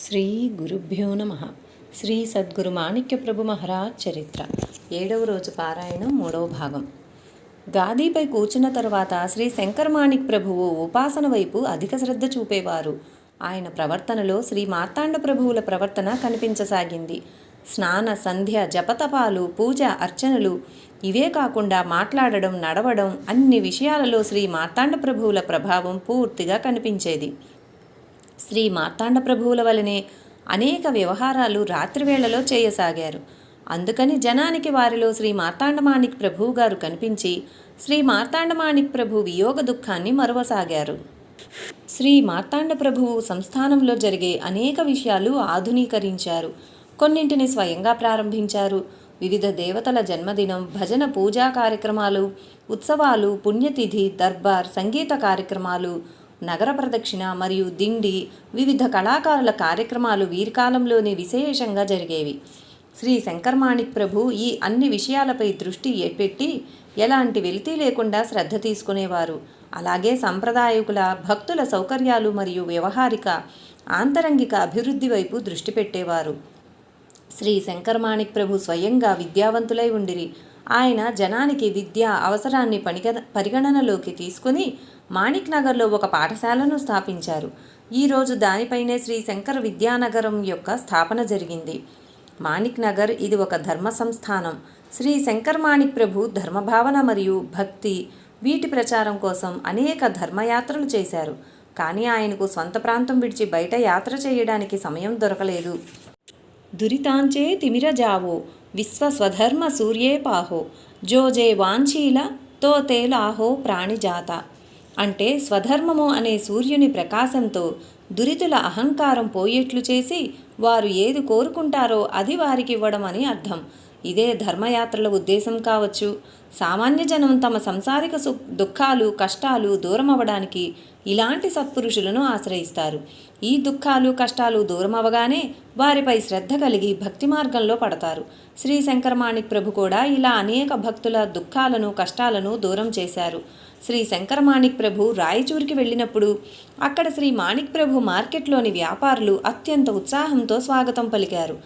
శ్రీ గురుభ్యో నమ. శ్రీ సద్గురు మాణిక్య ప్రభు మహారాజ్ చరిత్ర. ఏడవ రోజు పారాయణం మూడవ భాగం. గాదీపై కూర్చున్న తర్వాత శ్రీ శంకర్ మాణిక్ ప్రభువు ఉపాసన వైపు అధిక శ్రద్ధ చూపేవారు. ఆయన ప్రవర్తనలో శ్రీ మార్తాండ ప్రభువుల ప్రవర్తన కనిపించసాగింది. స్నాన సంధ్య జపతపాలు పూజ అర్చనలు ఇవే కాకుండా మాట్లాడడం నడవడం అన్ని విషయాలలో శ్రీ మార్తాండ ప్రభువుల ప్రభావం పూర్తిగా కనిపించేది. శ్రీ మార్తాండ ప్రభువుల వలనే అనేక వ్యవహారాలు రాత్రివేళలో చేయసాగారు. అందుకని జనానికి వారిలో శ్రీ మార్తాండమాణిక్ ప్రభువు గారు కనిపించి శ్రీ మార్తాండమాణిక్ ప్రభు వియోగ దుఃఖాన్ని మరువసాగారు. శ్రీ మార్తాండ ప్రభువు సంస్థానంలో జరిగే అనేక విషయాలు ఆధునీకరించారు. కొన్నింటిని స్వయంగా ప్రారంభించారు. వివిధ దేవతల జన్మదినం భజన పూజా కార్యక్రమాలు ఉత్సవాలు పుణ్యతిథి దర్బార్ సంగీత కార్యక్రమాలు నగర ప్రదక్షిణ మరియు దిండి వివిధ కళాకారుల కార్యక్రమాలు వీరికాలంలోనే విశేషంగా జరిగేవి. శ్రీ శంకర్మాణిక్ ప్రభు ఈ అన్ని విషయాలపై దృష్టి పెట్టి ఎలాంటి వెలితీ లేకుండా శ్రద్ధ తీసుకునేవారు. అలాగే సంప్రదాయకుల భక్తుల సౌకర్యాలు మరియు వ్యవహారిక ఆంతరంగిక అభివృద్ధి వైపు దృష్టి పెట్టేవారు. శ్రీ శంకర్మాణిక్ ప్రభు స్వయంగా విద్యావంతులై ఉండిరి. ఆయన జనానికి విద్య అవసరాన్ని పరిగణనలోకి తీసుకుని మాణిక్ నగర్లో ఒక పాఠశాలను స్థాపించారు. ఈరోజు దానిపైనే శ్రీ శంకర విద్యానగరం యొక్క స్థాపన జరిగింది. మాణిక్ నగర్ ఇది ఒక ధర్మ సంస్థానం. శ్రీ శంకర్ మాణిక్ ప్రభు ధర్మభావన మరియు భక్తి వీటి ప్రచారం కోసం అనేక ధర్మయాత్రలు చేశారు. కానీ ఆయనకు స్వంత ప్రాంతం విడిచి బయట యాత్ర చేయడానికి సమయం దొరకలేదు. దురితాంచే తిమిరజావో విశ్వస్వధర్మ సూర్యే పాహో జోజే వాంఛీల తో తేలాహో ప్రాణిజాత. అంటే స్వధర్మము అనే సూర్యుని ప్రకాశంతో దురితుల అహంకారం పోయేట్లు చేసి వారు ఏది కోరుకుంటారో అది వారికి ఇవ్వడం అని అర్థం. ఇదే ధర్మయాత్రల ఉద్దేశం కావచ్చు. సామాన్య జనం తమ సంసారిక సు దుఃఖాలు కష్టాలు దూరమవ్వడానికి ఇలాంటి సత్పురుషులను ఆశ్రయిస్తారు. ఈ దుఃఖాలు కష్టాలు దూరమవ్వగానే వారిపై శ్రద్ధ కలిగి భక్తి మార్గంలో పడతారు. శ్రీ శంకరమాణిక్ ప్రభు కూడా ఇలా అనేక భక్తుల దుఃఖాలను కష్టాలను దూరం చేశారు. శ్రీ శంకర మాణిక్ ప్రభు రాయచూరికి వెళ్ళినప్పుడు అక్కడ శ్రీ మాణిక్ ప్రభు మార్కెట్లోని వ్యాపారులు అత్యంత ఉత్సాహంతో స్వాగతం పలికారు.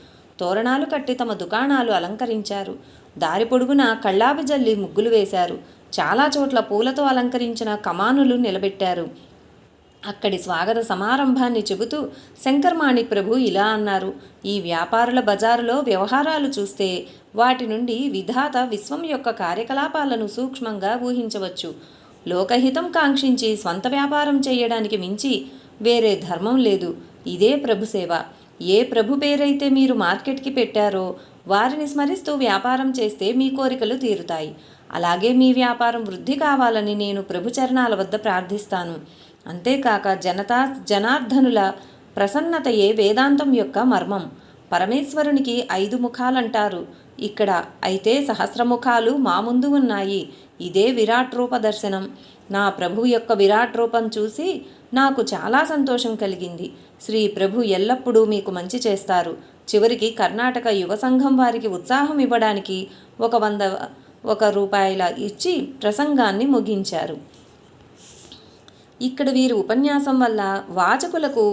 తోరణాలు కట్టి తమ దుకాణాలు అలంకరించారు. దారి పొడుగున కళ్ళాపి జల్లి ముగ్గులు వేశారు. చాలా చోట్ల పూలతో అలంకరించిన కమానులు నిలబెట్టారు. అక్కడి స్వాగత సమారంభాన్ని చెబుతూ శంకర్మాణి ప్రభు ఇలా అన్నారు. ఈ వ్యాపారుల బజారులో వ్యవహారాలు చూస్తే వాటి నుండి విధాత విశ్వం యొక్క కార్యకలాపాలను సూక్ష్మంగా ఊహించవచ్చు. లోకహితం కాంక్షించి స్వంత వ్యాపారం చేయడానికి మించి వేరే ధర్మం లేదు. ఇదే ప్రభుసేవ ఏ ప్రభు పేరైతే మీరు మార్కెట్కి పెట్టారో వారిని స్మరిస్తూ వ్యాపారం చేస్తే మీ కోరికలు తీరుతాయి. అలాగే మీ వ్యాపారం వృద్ధి కావాలని నేను ప్రభు చరణాల వద్ద ప్రార్థిస్తాను. అంతేకాక జనతా జనార్దనుల ప్రసన్నతయే వేదాంతం యొక్క మర్మం. పరమేశ్వరునికి ఐదు ముఖాలంటారు. ఇక్కడ అయితే సహస్రముఖాలు మా ముందు ఉన్నాయి. ఇదే విరాట్ రూప దర్శనం. నా ప్రభు యొక్క విరాట్ రూపం చూసి నాకు చాలా సంతోషం కలిగింది. శ్రీ ప్రభు ఎల్లప్పుడూ మీకు మంచి చేస్తారు. చివరికి కర్ణాటక యువ సంఘం వారికి ఉత్సాహం ఇవ్వడానికి ఒక వంద ఒక రూపాయల ఇచ్చి ప్రసంగాన్ని ముగించారు. ఇక్కడ వీరి ఉపన్యాసం వల్ల వాచకులకు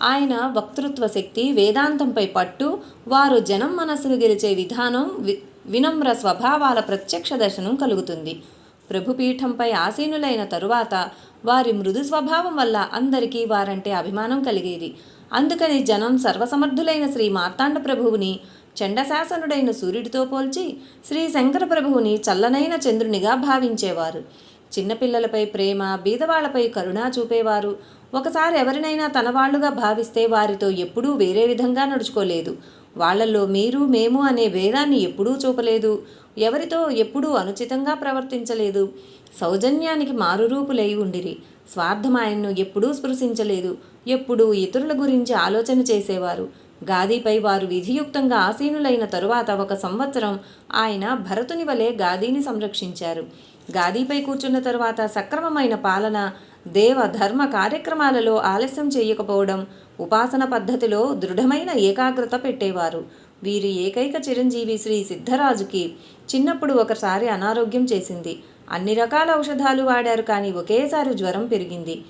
ఆయన వక్తృత్వ శక్తి వేదాంతంపై పట్టు వారు జనం మనసులు గెలిచే విధానం వి వినమ్ర స్వభావాల ప్రత్యక్ష దర్శనం కలుగుతుంది. ప్రభుపీఠంపై ఆసీనులైన తరువాత వారి మృదు స్వభావం వల్ల అందరికీ వారంటే అభిమానం కలిగేది. అందుకని జనం సర్వసమర్థులైన శ్రీ మార్తాండ ప్రభువుని చండశాసనుడైన సూర్యుడితో పోల్చి శ్రీ శంకర ప్రభువుని చల్లనైన చంద్రునిగా భావించేవారు. చిన్నపిల్లలపై ప్రేమ బీదవాళ్ళపై కరుణ చూపేవారు. ఒకసారి ఎవరినైనా తన వాళ్ళుగా భావిస్తే వారితో ఎప్పుడూ వేరే విధంగా నడుచుకోలేదు. వాళ్ళలో మీరు మేము అనే భేదాన్ని ఎప్పుడూ చూపలేదు. ఎవరితో ఎప్పుడూ అనుచితంగా ప్రవర్తించలేదు. సౌజన్యానికి మారురూపులై ఉండిరి. స్వార్థం ఆయన్ను ఎప్పుడూ స్పృశించలేదు. ఎప్పుడూ ఇతరుల గురించి ఆలోచన చేసేవారు. గాదీపై వారు విధియుక్తంగా ఆసీనులైన తరువాత ఒక సంవత్సరం ఆయన భరతుని వలె గాదీని సంరక్షించారు. గాదీపై కూర్చున్న తరువాత సక్రమమైన పాలన దేవ ధర్మ కార్యక్రమాలలో ఆలస్యం చేయకపోవడం ఉపాసన పద్ధతిలో దృఢమైన ఏకాగ్రత పెట్టేవారు. వీరి ఏకైక చిరంజీవి శ్రీ సిద్ధరాజుకి చిన్నప్పుడు ఒకసారి అనారోగ్యం చేసింది. అన్ని రకాల ఔషధాలు వాడారు కానీ ఒకేసారి జ్వరం పెరిగింది.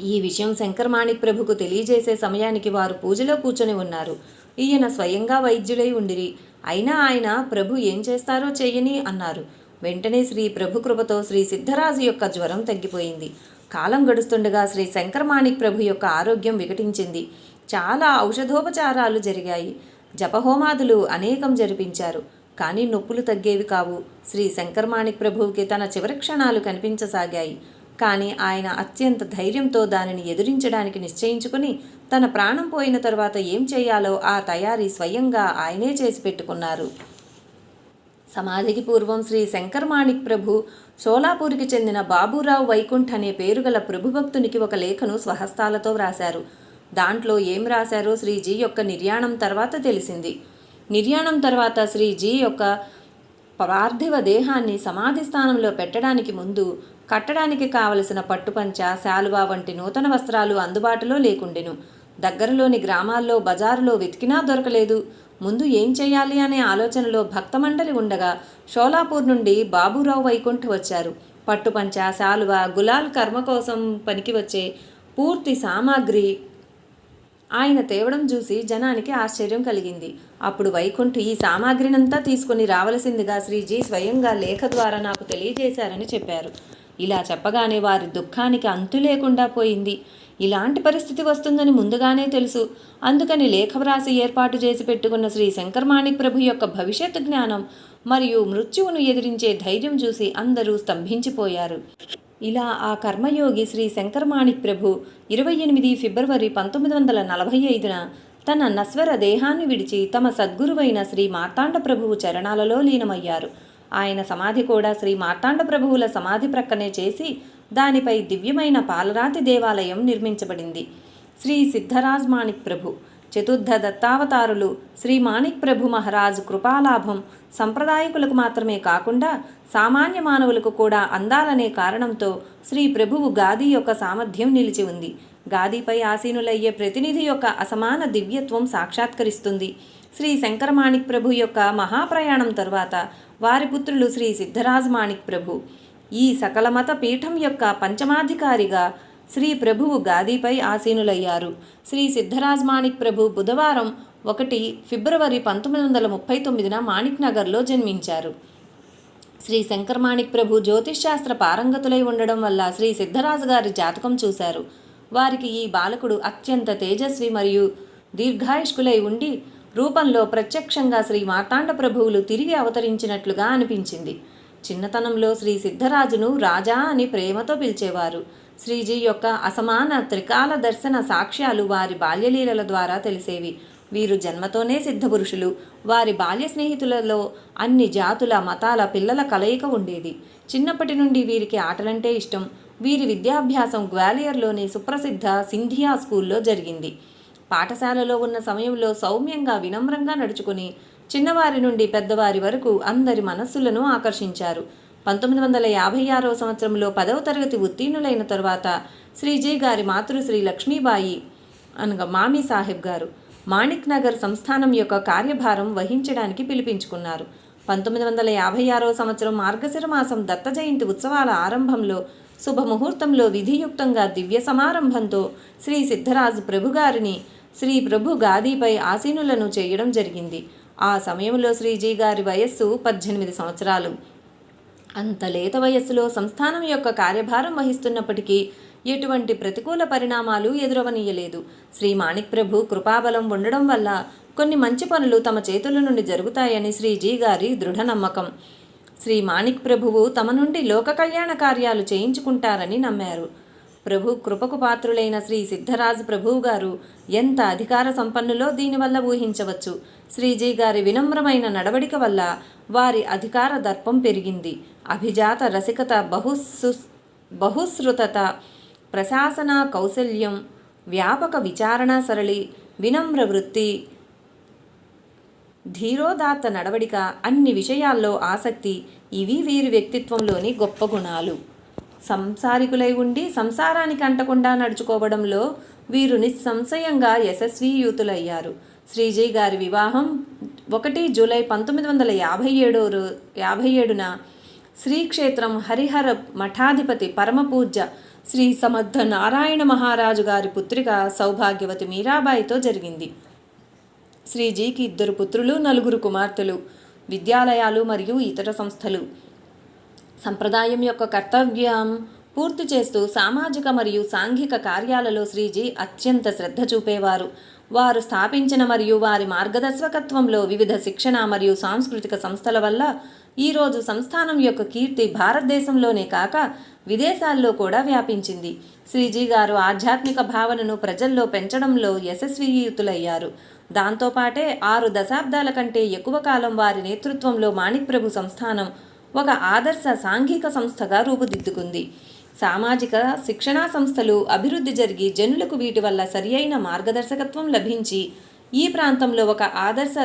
ఈ విషయం శంకరమాణిక్ ప్రభుకు తెలియజేసే సమయానికి వారు పూజలో కూర్చొని ఉన్నారు. ఈయన స్వయంగా వైద్యులై ఉండిరి. అయినా ఆయన ప్రభు ఏం చేస్తారో చెయ్యని అన్నారు. వెంటనే శ్రీ ప్రభు కృపతో శ్రీ సిద్ధరాజు యొక్క జ్వరం తగ్గిపోయింది. కాలం గడుస్తుండగా శ్రీ శంకరమాణిక్ ప్రభు యొక్క ఆరోగ్యం వికటించింది. చాలా ఔషధోపచారాలు జరిగాయి. జపహోమాదులు అనేకం జరిపించారు. కానీ నొప్పులు తగ్గేవి కావు. శ్రీ శంకర్మాణిక్ ప్రభువుకి తన చివరి క్షణాలు కనిపించసాగాయి. కానీ ఆయన అత్యంత ధైర్యంతో దానిని ఎదురించడానికి నిశ్చయించుకుని తన ప్రాణం పోయిన తర్వాత ఏం చేయాలో ఆ తయారీ స్వయంగా ఆయనే చేసి పెట్టుకున్నారు. సమాధికి పూర్వం శ్రీ శంకర్మాణిక్ ప్రభు షోలాపూర్కి చెందిన బాబురావు వైకుంఠ్ అనే పేరు గల ప్రభుభక్తునికి ఒక లేఖను స్వహస్తాలతో వ్రాశారు. దాంట్లో ఏం రాశారో శ్రీజీ యొక్క నిర్యాణం తర్వాత తెలిసింది. నిర్యాణం తర్వాత శ్రీజీ యొక్క పార్థివ దేహాన్ని సమాధి స్థానంలో పెట్టడానికి ముందు కట్టడానికి కావలసిన పట్టుపంచ శాలువా వంటి నూతన వస్త్రాలు అందుబాటులో లేకుండెను. దగ్గరలోని గ్రామాల్లో బజారులో వెతికినా దొరకలేదు. ముందు ఏం చేయాలి అనే ఆలోచనలో భక్తమండలి ఉండగా షోలాపూర్ నుండి బాబురావు వైకుంఠ వచ్చారు. పట్టుపంచ శాలువ గులాల్ కర్మ కోసం పనికి వచ్చే పూర్తి సామాగ్రి ఆయన తేవడం చూసి జనానికి ఆశ్చర్యం కలిగింది. అప్పుడు వైకుంఠ ఈ సామాగ్రినంతా తీసుకుని రావలసిందిగా శ్రీజీ స్వయంగా లేఖ ద్వారా నాకు తెలియజేశారని చెప్పారు. ఇలా చెప్పగానే వారి దుఃఖానికి అంతు లేకుండా పోయింది. ఇలాంటి పరిస్థితి వస్తుందని ముందుగానే తెలుసు. అందుకని లేఖ వ్రాసి ఏర్పాటు చేసి పెట్టుకున్న శ్రీ శంకర్మాణిక్ ప్రభు యొక్క భవిష్యత్ జ్ఞానం మరియు మృత్యువును ఎదిరించే ధైర్యం చూసి అందరూ స్తంభించిపోయారు. ఇలా ఆ కర్మయోగి శ్రీ శంకరమాణిక్ ప్రభు ఇరవై ఎనిమిది ఫిబ్రవరి పంతొమ్మిది వందల నలభై ఐదున తన నశ్వర దేహాన్ని విడిచి తమ సద్గురువైన శ్రీ మార్తాండ ప్రభువు చరణాలలో లీనమయ్యారు. ఆయన సమాధి కూడా శ్రీ మార్తాండ ప్రభువుల సమాధి ప్రక్కనే చేసి దానిపై దివ్యమైన పాలరాతి దేవాలయం నిర్మించబడింది. శ్రీ సిద్ధరాజ్ మాణిక్ ప్రభు చతుర్థ దత్తావతారులు శ్రీ మాణిక్ ప్రభు మహారాజ్ కృపాలాభం సంప్రదాయకులకు మాత్రమే కాకుండా సామాన్య మానవులకు కూడా అందాలనే కారణంతో శ్రీ ప్రభువు గాది యొక్క సామర్థ్యం నిలిచి ఉంది. గాదిపై ఆసీనులయ్యే ప్రతినిధి యొక్క అసమాన దివ్యత్వం సాక్షాత్కరిస్తుంది. శ్రీ శంకర మాణిక్ ప్రభు యొక్క మహాప్రయాణం తరువాత వారి పుత్రులు శ్రీ సిద్ధరాజ్ మాణిక్ ప్రభు. ఈ సకల మత పీఠం యొక్క పంచమాధికారిగా శ్రీ ప్రభువు గాదిపై ఆసీనులయ్యారు. శ్రీ సిద్ధరాజ్ మాణిక్ ప్రభు బుధవారం ఒకటి ఫిబ్రవరి పంతొమ్మిది వందల ముప్పై తొమ్మిదిన మాణిక్ నగర్లో జన్మించారు. శ్రీ శంకర్మాణిక్ ప్రభు జ్యోతిష్ శాస్త్ర పారంగతులై ఉండడం వల్ల శ్రీ సిద్ధరాజు గారి జాతకం చూశారు. వారికి ఈ బాలకుడు అత్యంత తేజస్వి మరియు దీర్ఘాయుష్కులై ఉండి రూపంలో ప్రత్యక్షంగా శ్రీ మార్తాండ ప్రభువులు తిరిగి అవతరించినట్లుగా అనిపించింది. చిన్నతనంలో శ్రీ సిద్ధరాజును రాజా అని ప్రేమతో పిలిచేవారు. శ్రీజీ యొక్క అసమాన త్రికాల దర్శన సాక్ష్యాలు వారి బాల్యలీలల ద్వారా తెలిసేవి. వీరు జన్మతోనే సిద్ధపురుషులు. వారి బాల్య స్నేహితులలో అన్ని జాతుల మతాల పిల్లల కలయిక ఉండేది. చిన్నప్పటి నుండి వీరికి ఆటలంటే ఇష్టం. వీరి విద్యాభ్యాసం గ్వాలియర్లోని సుప్రసిద్ధ సింధియా స్కూల్లో జరిగింది. పాఠశాలలో ఉన్న సమయంలో సౌమ్యంగా వినమ్రంగా నడుచుకుని చిన్నవారి నుండి పెద్దవారి వరకు అందరి మనస్సులను ఆకర్షించారు. పంతొమ్మిది వందల యాభై ఆరో సంవత్సరంలో పదవ తరగతి ఉత్తీర్ణులైన తరువాత శ్రీజీ గారి మాతృశ్రీ లక్ష్మీబాయి అనగా మామీ సాహెబ్ గారు మాణిక్ నగర్ సంస్థానం యొక్క కార్యభారం వహించడానికి పిలిపించుకున్నారు. పంతొమ్మిది వందల యాభై ఆరో సంవత్సరం మార్గశిర మాసం దత్త జయంతి ఉత్సవాల ఆరంభంలో శుభముహూర్తంలో విధియుక్తంగా దివ్య సమారంభంతో శ్రీ సిద్ధరాజు ప్రభుగారిని శ్రీ ప్రభు గాదీపై ఆసీనులను చేయడం జరిగింది. ఆ సమయంలో శ్రీజీ గారి వయస్సు పద్దెనిమిది సంవత్సరాలు. అంత లేత వయస్సులో సంస్థానం యొక్క కార్యభారం వహిస్తున్నప్పటికీ ఎటువంటి ప్రతికూల పరిణామాలు ఎదురవనీయలేదు. శ్రీ మాణిక్ ప్రభు కృపాబలం ఉండడం వల్ల కొన్ని మంచి పనులు తమ చేతుల నుండి జరుగుతాయని శ్రీజీ గారి దృఢ నమ్మకం శ్రీ మాణిక్ ప్రభువు తమ నుండి లోక కళ్యాణ కార్యాలు చేయించుకుంటారని నమ్మారు. ప్రభు కృపకు పాత్రులైన శ్రీ సిద్ధరాజు ప్రభువు గారు ఎంత అధికార సంపన్నులో దీనివల్ల ఊహించవచ్చు? శ్రీజీ గారి వినమ్రమైన నడవడిక వల్ల వారి అధికార దర్పం పెరిగింది. అభిజాత రసికత బహుసు బహుశ్రుతత ప్రశాసన కౌశల్యం వ్యాపక విచారణ సరళి వినమ్ర వృత్తి ధీరోదాత్త నడవడిక అన్ని విషయాల్లో ఆసక్తి ఇవి వీరి వ్యక్తిత్వంలోని గొప్ప గుణాలు. సంసారికులై ఉండి సంసారానికి అంటకుండా నడుచుకోవడంలో వీరు నిస్సంశయంగా యశస్వీయూతులయ్యారు శ్రీజీ గారి వివాహం ఒకటి జూలై పంతొమ్మిది వందల యాభై ఏడో యాభై ఏడున శ్రీక్షేత్రం హరిహర మఠాధిపతి పరమపూజ్య శ్రీ సమర్థ నారాయణ మహారాజు గారి పుత్రిక సౌభాగ్యవతి మీరాబాయితో జరిగింది. శ్రీజీకి ఇద్దరు పుత్రులు నలుగురు కుమార్తెలు విద్యాలయాలు మరియు ఇతర సంస్థలు. సంప్రదాయం యొక్క కర్తవ్యం పూర్తి చేస్తూ సామాజిక మరియు సాంఘిక కార్యాలలో శ్రీజీ అత్యంత శ్రద్ధ చూపేవారు. వారు స్థాపించిన మరియు వారి మార్గదర్శకత్వంలో వివిధ శిక్షణ మరియు సాంస్కృతిక సంస్థల వల్ల ఈరోజు సంస్థానం యొక్క కీర్తి భారతదేశంలోనే కాక విదేశాల్లో కూడా వ్యాపించింది. శ్రీజీ గారు ఆధ్యాత్మిక భావనను ప్రజల్లో పెంచడంలో యశస్వీయుతులయ్యారు దాంతోపాటే ఆరు దశాబ్దాల కంటే ఎక్కువ కాలం వారి నేతృత్వంలో మాణిక్ ప్రభు సంస్థానం ఒక ఆదర్శ సాంఘిక సంస్థగా రూపుదిద్దుకుంది. సామాజిక శిక్షణా సంస్థలు అభివృద్ధి జరిగి జనులకు వీటి వల్ల సరియైన మార్గదర్శకత్వం లభించి ఈ ప్రాంతంలో ఒక ఆదర్శ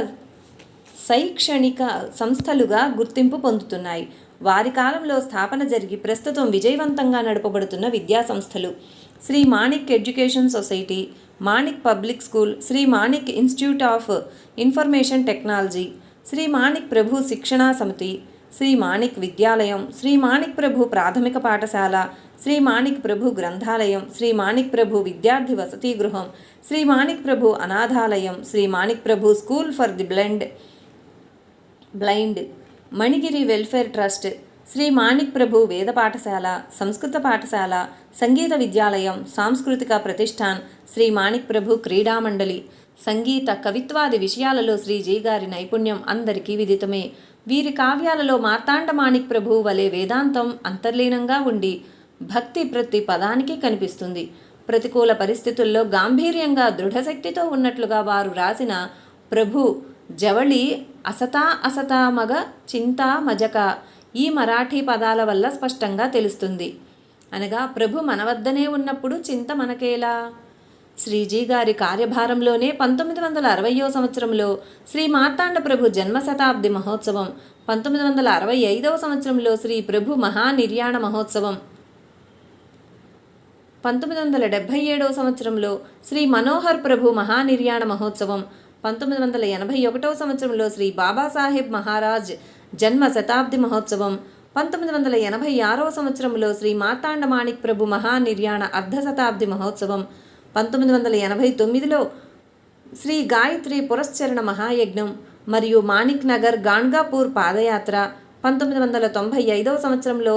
శైక్షణిక సంస్థలుగా గుర్తింపు పొందుతున్నాయి. వారి కాలంలో స్థాపన జరిగి ప్రస్తుతం విజయవంతంగా నడపబడుతున్న విద్యా సంస్థలు Shri Manik education society Manik public school Shri Manik institute of information technology Shri Manik Prabhu శిక్షణా సమితి శ్రీ మాణిక్ విద్యాలయం శ్రీ మాణిక్ ప్రభు ప్రాథమిక పాఠశాల శ్రీ మాణిక్ ప్రభు గ్రంథాలయం శ్రీ మాణిక్ ప్రభు విద్యార్థి వసతి గృహం Shri Manik Prabhu అనాథాలయం Shri Manik Prabhu school for the blend blind Manigiri welfare trust Shri Manik Prabhu Veda Pathashala సంస్కృత పాఠశాల సంగీత విద్యాలయం సాంస్కృతిక ప్రతిష్టాన్ శ్రీ మాణిక్ ప్రభు క్రీడా మండలి సంగీత కవిత్వాది విషయాలలో శ్రీజీ గారి నైపుణ్యం అందరికీ విదితమే. వీరి కావ్యాలలో మార్తాండ మాణిక్ ప్రభు వలె వేదాంతం అంతర్లీనంగా ఉండి భక్తి ప్రతి పదానికి కనిపిస్తుంది. ప్రతికూల పరిస్థితుల్లో గాంభీర్యంగా దృఢశక్తితో ఉన్నట్లుగా వారు రాసిన ప్రభు జవళి అసతా అసతా మగ చింతా మజక ఈ మరాఠీ పదాల వల్ల స్పష్టంగా తెలుస్తుంది. అనగా ప్రభు మన వద్దనే ఉన్నప్పుడు చింత మనకేలా? శ్రీజీ గారి కార్యభారంలోనే పంతొమ్మిది వందల అరవయో సంవత్సరంలో శ్రీ మార్తాండ ప్రభు జన్మ శతాబ్ది మహోత్సవం పంతొమ్మిది వందల అరవై ఐదవ సంవత్సరంలో శ్రీ ప్రభు మహానిర్యాణ మహోత్సవం. పంతొమ్మిది వందల డెబ్భై ఏడవ సంవత్సరంలో శ్రీ మనోహర్ ప్రభు మహానిర్యాణ మహోత్సవం పంతొమ్మిది వందల ఎనభై ఒకటవ సంవత్సరంలో శ్రీ బాబాసాహెబ్ మహారాజ్ జన్మ శతాబ్ది మహోత్సవం పంతొమ్మిది వందల ఎనభై ఆరవ సంవత్సరంలో శ్రీ మార్తాండ మాణిక్ ప్రభు మహానిర్యాణ అర్ధ శతాబ్ది మహోత్సవం పంతొమ్మిది వందల ఎనభై తొమ్మిదిలో శ్రీ గాయత్రి పురస్చరణ మహాయజ్ఞం మరియు మాణిక్ నగర్ గాన్గాపూర్ పాదయాత్ర పంతొమ్మిది వందల తొంభై ఐదవ సంవత్సరంలో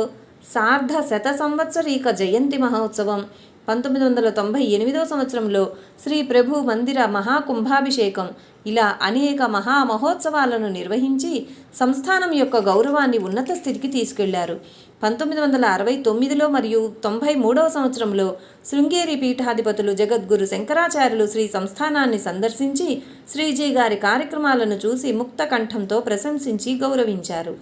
సార్ధ శత సంవత్సరీక జయంతి మహోత్సవం పంతొమ్మిది వందల తొంభై ఎనిమిదవ సంవత్సరంలో శ్రీ ప్రభు మందిర మహాకుంభాభిషేకం ఇలా అనేక మహా మహోత్సవాలను నిర్వహించి సంస్థానం యొక్క గౌరవాన్ని ఉన్నత స్థితికి తీసుకెళ్ళారు. పంతొమ్మిది వందల అరవై తొమ్మిదిలో మరియు తొంభై మూడవ సంవత్సరంలో శృంగేరి పీఠాధిపతులు జగద్గురు శంకరాచార్యులు శ్రీ సంస్థానాన్ని సందర్శించి శ్రీజీ గారి కార్యక్రమాలను చూసి ముక్త కంఠంతో ప్రశంసించి గౌరవించారు.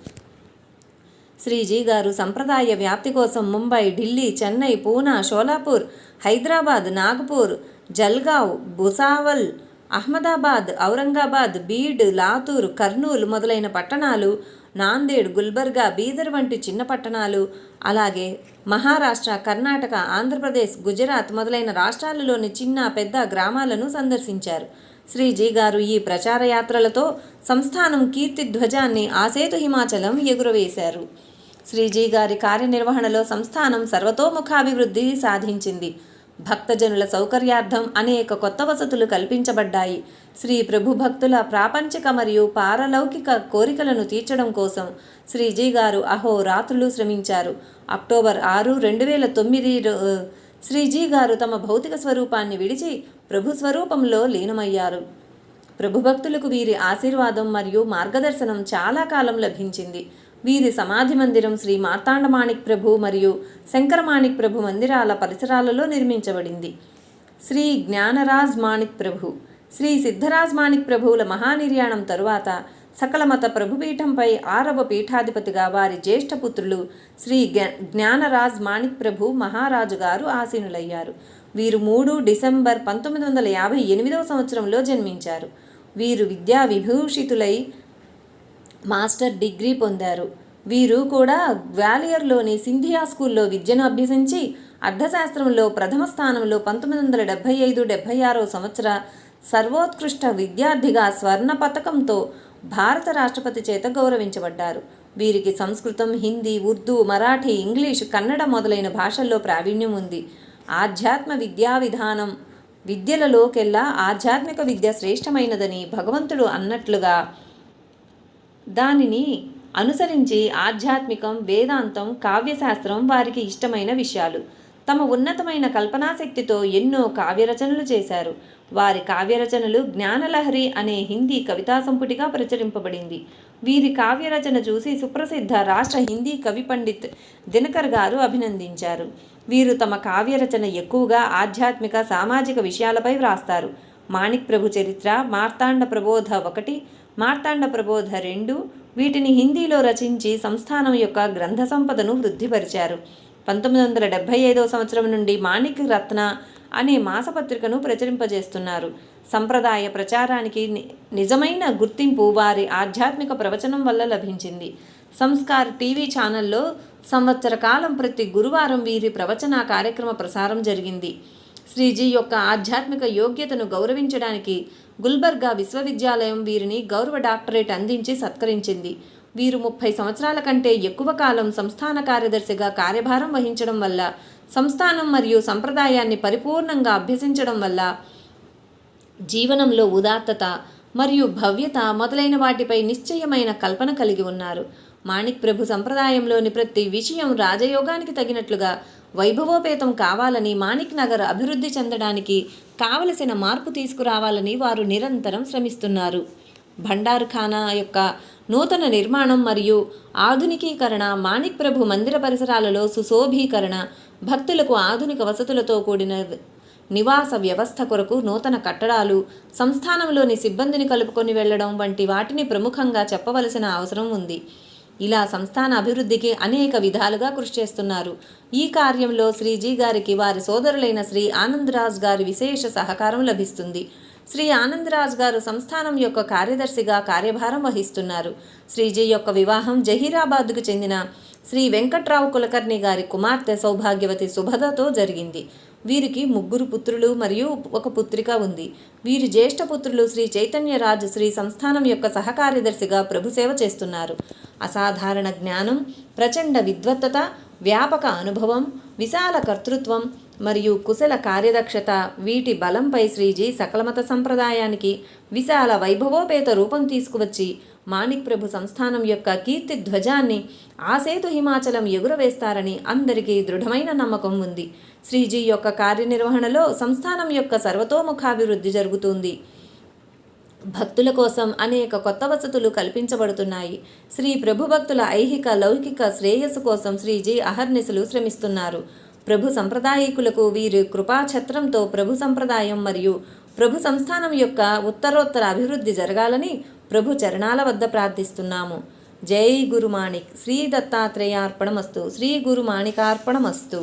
శ్రీజీ గారు సంప్రదాయ వ్యాప్తి కోసం ముంబై ఢిల్లీ చెన్నై పూనా షోలాపూర్ హైదరాబాద్ నాగపూర్ జల్గావ్ భుసావల్ అహ్మదాబాద్ ఔరంగాబాద్ బీడ్ లాతూర్ కర్నూలు మొదలైన పట్టణాలు నాందేడ్ గుల్బర్గా బీదర్ వంటి చిన్న పట్టణాలు. అలాగే మహారాష్ట్ర కర్ణాటక ఆంధ్రప్రదేశ్ గుజరాత్ మొదలైన రాష్ట్రాలలోని చిన్న పెద్ద గ్రామాలను సందర్శించారు. శ్రీజీ గారు ఈ ప్రచారయాత్రలతో సంస్థానం కీర్తి ధ్వజాన్ని ఆసేతు హిమాచలం ఎగురవేశారు. శ్రీజీ గారి కార్యనిర్వహణలో సంస్థానం సర్వతోముఖాభివృద్ధి సాధించింది. భక్తజనుల సౌకర్యార్థం అనేక కొత్త వసతులు కల్పించబడ్డాయి. శ్రీ ప్రభు భక్తుల ప్రాపంచిక మరియు పారలౌకిక కోరికలను తీర్చడం కోసం శ్రీజీ గారు అహోరాత్రులు శ్రమించారు. అక్టోబర్ ఆరు రెండు వేల తొమ్మిది శ్రీజీ గారు తమ భౌతిక స్వరూపాన్ని విడిచి ప్రభు స్వరూపంలో లీనమయ్యారు. ప్రభుభక్తులకు వీరి ఆశీర్వాదం మరియు మార్గదర్శనం చాలా కాలం లభించింది. వీరి సమాధి మందిరం శ్రీ మార్తాండమాణిక్ ప్రభు మరియు శంకరమాణిక్ ప్రభు మందిరాల పరిసరాలలో నిర్మించబడింది. శ్రీ జ్ఞానరాజ్ మాణిక్ ప్రభు శ్రీ సిద్ధరాజ్ మాణిక్ ప్రభువుల మహానిర్యాణం తరువాత సకల మత ప్రభుపీఠంపై ఆరవ పీఠాధిపతిగా వారి జ్యేష్ఠ పుత్రులు శ్రీ జ్ఞానరాజ్ మాణిక్ ప్రభు మహారాజు గారు ఆసీనులయ్యారు. వీరు మూడు డిసెంబర్ పంతొమ్మిది వందల యాభై ఎనిమిదవ సంవత్సరంలో జన్మించారు. వీరు విద్యా విభూషితులై మాస్టర్ డిగ్రీ పొందారు. వీరు కూడా గ్వాలియర్లోని సింధియా స్కూల్లో విద్యను అభ్యసించి అర్థశాస్త్రంలో ప్రథమ స్థానంలో పంతొమ్మిది వందల డెబ్భై ఐదు డెబ్భై ఆరో సంవత్సర సర్వోత్కృష్ట విద్యార్థిగా స్వర్ణ పతకంతో భారత రాష్ట్రపతి చేత గౌరవించబడ్డారు. వీరికి సంస్కృతం హిందీ ఉర్దూ మరాఠీ ఇంగ్లీష్ కన్నడ మొదలైన భాషల్లో ప్రావీణ్యం ఉంది. ఆధ్యాత్మ విద్యా విధానం విద్యలలోకెల్లా ఆధ్యాత్మిక విద్య శ్రేష్టమైనదని భగవంతుడు అన్నట్లుగా దానిని అనుసరించి ఆధ్యాత్మికం వేదాంతం కావ్యశాస్త్రం వారికి ఇష్టమైన విషయాలు. తమ ఉన్నతమైన కల్పనాశక్తితో ఎన్నో కావ్యరచనలు చేశారు. వారి కావ్యరచనలు జ్ఞానలహరి అనే హిందీ కవితా సంపుటిగా ప్రచురింపబడింది. వీరి కావ్యరచన చూసి సుప్రసిద్ధ రాష్ట్ర హిందీ కవి పండిత్ దినకర్ గారు అభినందించారు. వీరు తమ కావ్యరచన ఎక్కువగా ఆధ్యాత్మిక సామాజిక విషయాలపై వ్రాస్తారు. మాణిక్ ప్రభు చరిత్ర మార్తాండ ప్రబోధ ఒకటి మార్తాండ ప్రబోధ రెండు వీటిని హిందీలో రచించి సంస్థానం యొక్క గ్రంథ సంపదను వృద్ధిపరిచారు. పంతొమ్మిది వందల డెబ్భై ఐదవ సంవత్సరం నుండి మాణిక్ రత్న అనే మాసపత్రికను ప్రచురింపజేస్తున్నారు. సంప్రదాయ ప్రచారానికి ని- నిజమైన గుర్తింపు వారి ఆధ్యాత్మిక ప్రవచనం వల్ల లభించింది. సంస్కార్ టీవీ ఛానల్లో సంవత్సర కాలం ప్రతి గురువారం వీరి ప్రవచన కార్యక్రమ ప్రసారం జరిగింది. శ్రీజీ యొక్క ఆధ్యాత్మిక యోగ్యతను గౌరవించడానికి గుల్బర్గా విశ్వవిద్యాలయం వీరిని గౌరవ డాక్టరేట్ అందించి సత్కరించింది. వీరు ముప్పై సంవత్సరాల కంటే ఎక్కువ కాలం సంస్థాన కార్యదర్శిగా కార్యభారం వహించడం వల్ల సంస్థానం మరియు సంప్రదాయాన్ని పరిపూర్ణంగా అభ్యసించడం వల్ల జీవనంలో ఉదాత్తత మరియు భవ్యత మొదలైన వాటిపై నిశ్చయమైన కల్పన కలిగి ఉన్నారు. మాణిక్ ప్రభు సంప్రదాయంలోని ప్రతి విషయం రాజయోగానికి తగినట్లుగా వైభవోపేతం కావాలని మాణిక్ నగర్ అభివృద్ధి చెందడానికి కావలసిన మార్పు తీసుకురావాలని వారు నిరంతరం శ్రమిస్తున్నారు. భండార్ ఖానా యొక్క నూతన నిర్మాణం మరియు ఆధునికీకరణ మాణిక్ ప్రభు మందిర పరిసరాలలో సుశోభీకరణ భక్తులకు ఆధునిక వసతులతో కూడిన నివాస వ్యవస్థ కొరకు నూతన కట్టడాలు సంస్థానంలోని సిబ్బందిని కలుపుకొని వెళ్ళడం వంటి వాటిని ప్రముఖంగా చెప్పవలసిన అవసరం ఉంది. ఇలా సంస్థాన అభివృద్ధికి అనేక విధాలుగా కృషి చేస్తున్నారు. ఈ కార్యంలో శ్రీజీ గారికి వారి సోదరులైన శ్రీ ఆనందరాజ్ గారి విశేష సహకారం లభిస్తుంది. శ్రీ ఆనందరాజ్ గారు సంస్థానం యొక్క కార్యదర్శిగా కార్యభారం వహిస్తున్నారు. శ్రీజీ యొక్క వివాహం జహీరాబాద్కు చెందిన శ్రీ వెంకట్రావు కులకర్ణి గారి కుమార్తె సౌభాగ్యవతి సుభదతో జరిగింది. వీరికి ముగ్గురు పుత్రులు మరియు ఒక పుత్రిక ఉంది. వీరి జ్యేష్ఠ పుత్రులు శ్రీ చైతన్యరాజ్ శ్రీ సంస్థానం యొక్క సహకార్యదర్శిగా ప్రభుసేవ చేస్తున్నారు. అసాధారణ జ్ఞానం ప్రచండ విద్వత్తత వ్యాపక అనుభవం విశాల కర్తృత్వం మరియు కుశల కార్యదక్షత వీటి బలంపై శ్రీజీ సకలమత సంప్రదాయానికి విశాల వైభవోపేత రూపం తీసుకువచ్చి మాణిక్ ప్రభు సంస్థానం యొక్క కీర్తి ధ్వజాన్ని ఆసేతు హిమాచలం ఎగురవేస్తారని అందరికీ దృఢమైన నమ్మకం ఉంది. శ్రీజీ యొక్క కార్యనిర్వహణలో సంస్థానం యొక్క సర్వతోముఖాభివృద్ధి జరుగుతుంది. భక్తుల కోసం అనేక కొత్త వసతులు కల్పించబడుతున్నాయి. శ్రీ ప్రభుభక్తుల ఐహిక లౌకిక శ్రేయస్సు కోసం శ్రీజీ అహర్నిశలు శ్రమిస్తున్నారు. ప్రభు సంప్రదాయకులకు వీరు కృపాఛత్రంతో ప్రభు సంప్రదాయం మరియు ప్రభు సంస్థానం యొక్క ఉత్తరోత్తర అభివృద్ధి జరగాలని ప్రభు చరణాల వద్ద ప్రార్థిస్తున్నాము. జై గురు మాణిక్ శ్రీ దత్తాత్రేయార్పణమస్తు. శ్రీ గురు మాణికార్పణమస్తు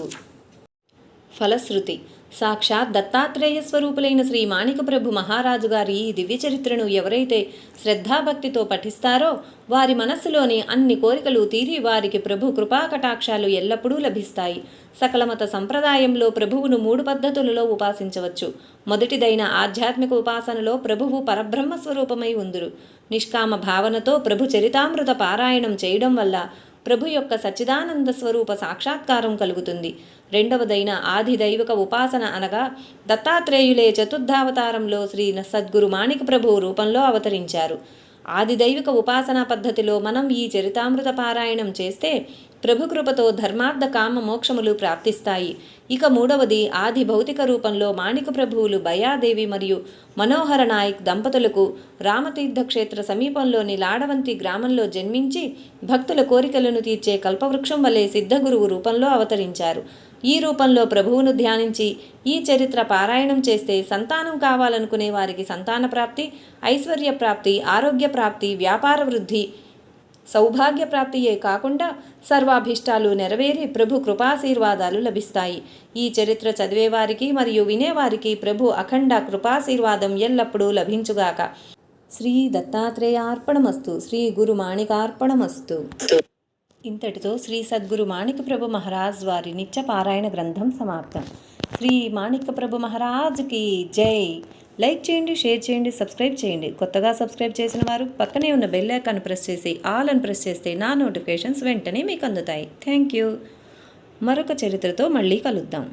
ఫలశ్రుతి. సాక్షాత్ దత్తాత్రేయ స్వరూపులైన శ్రీ మాణిక ప్రభు మహారాజు గారి ఈ దివ్య చరిత్రను ఎవరైతే శ్రద్ధాభక్తితో పఠిస్తారో వారి మనస్సులోని అన్ని కోరికలు తీరి వారికి ప్రభు కృపాకటాక్షాలు ఎల్లప్పుడూ లభిస్తాయి. సకలమత సంప్రదాయంలో ప్రభువును మూడు పద్ధతులలో ఉపాసించవచ్చు. మొదటిదైన ఆధ్యాత్మిక ఉపాసనలో ప్రభువు పరబ్రహ్మ స్వరూపమై ఉందురు. నిష్కామ భావనతో ప్రభు చరితామృత పారాయణం చేయడం వల్ల ప్రభు యొక్క సచ్చిదానంద స్వరూప సాక్షాత్కారం కలుగుతుంది. రెండవదైన ఆది దైవక ఉపాసన అనగా దత్తాత్రేయులే చతుర్థావతారంలో శ్రీ సద్గురు మాణిక ప్రభు రూపంలో అవతరించారు. ఆది దైవిక ఉపాసనా పద్ధతిలో మనం ఈ చరితామృత పారాయణం చేస్తే ప్రభుకృపతో ధర్మార్థ కామ మోక్షములు ప్రాప్తిస్తాయి. ఇక మూడవది ఆది భౌతిక రూపంలో మాణిక ప్రభువులు బయాదేవి మరియు మనోహర నాయక్ దంపతులకు రామతీర్థక్షేత్ర సమీపంలోని లాడవంతి గ్రామంలో జన్మించి భక్తుల కోరికలను తీర్చే కల్పవృక్షం వలె సిద్ధగురువు రూపంలో అవతరించారు. ఈ రూపంలో ప్రభువును ధ్యానించి ఈ చరిత్ర పారాయణం చేస్తే సంతానం కావాలనుకునే వారికి సంతాన ప్రాప్తి ఐశ్వర్య ప్రాప్తి ఆరోగ్య ప్రాప్తి వ్యాపార వృద్ధి సౌభాగ్య ప్రాప్తియే కాకుండా సర్వాభిష్టాలు నెరవేరి ప్రభు కృపాశీర్వాదాలు లభిస్తాయి. ఈ చరిత్ర చదివేవారికి మరియు వినేవారికి ప్రభు అఖండ కృపాశీర్వాదం ఎల్లప్పుడూ లభించుగాక. శ్రీ దత్తాత్రేయార్పణమస్తు శ్రీ గురు మాణికార్పణమస్తు ఇంతటితో శ్రీ సద్గురు మాణిక ప్రభు మహారాజ్ వారి నిత్య పారాయణ గ్రంథం సమాప్తం. శ్రీ మాణిక ప్రభు మహారాజ్కి జై. లైక్ చేయండి షేర్ చేయండి సబ్స్క్రైబ్ చేయండి. కొత్తగా సబ్స్క్రైబ్ చేసిన వారు పక్కనే ఉన్న బెల్ ఐకాన్ ప్రెస్ చేసి ఆల్ అని ప్రెస్ చేస్తే నా నోటిఫికేషన్స్ వెంటనే మీకు అందుతాయి. Thank you. మరొక చరిత్రతో మళ్ళీ కలుద్దాం.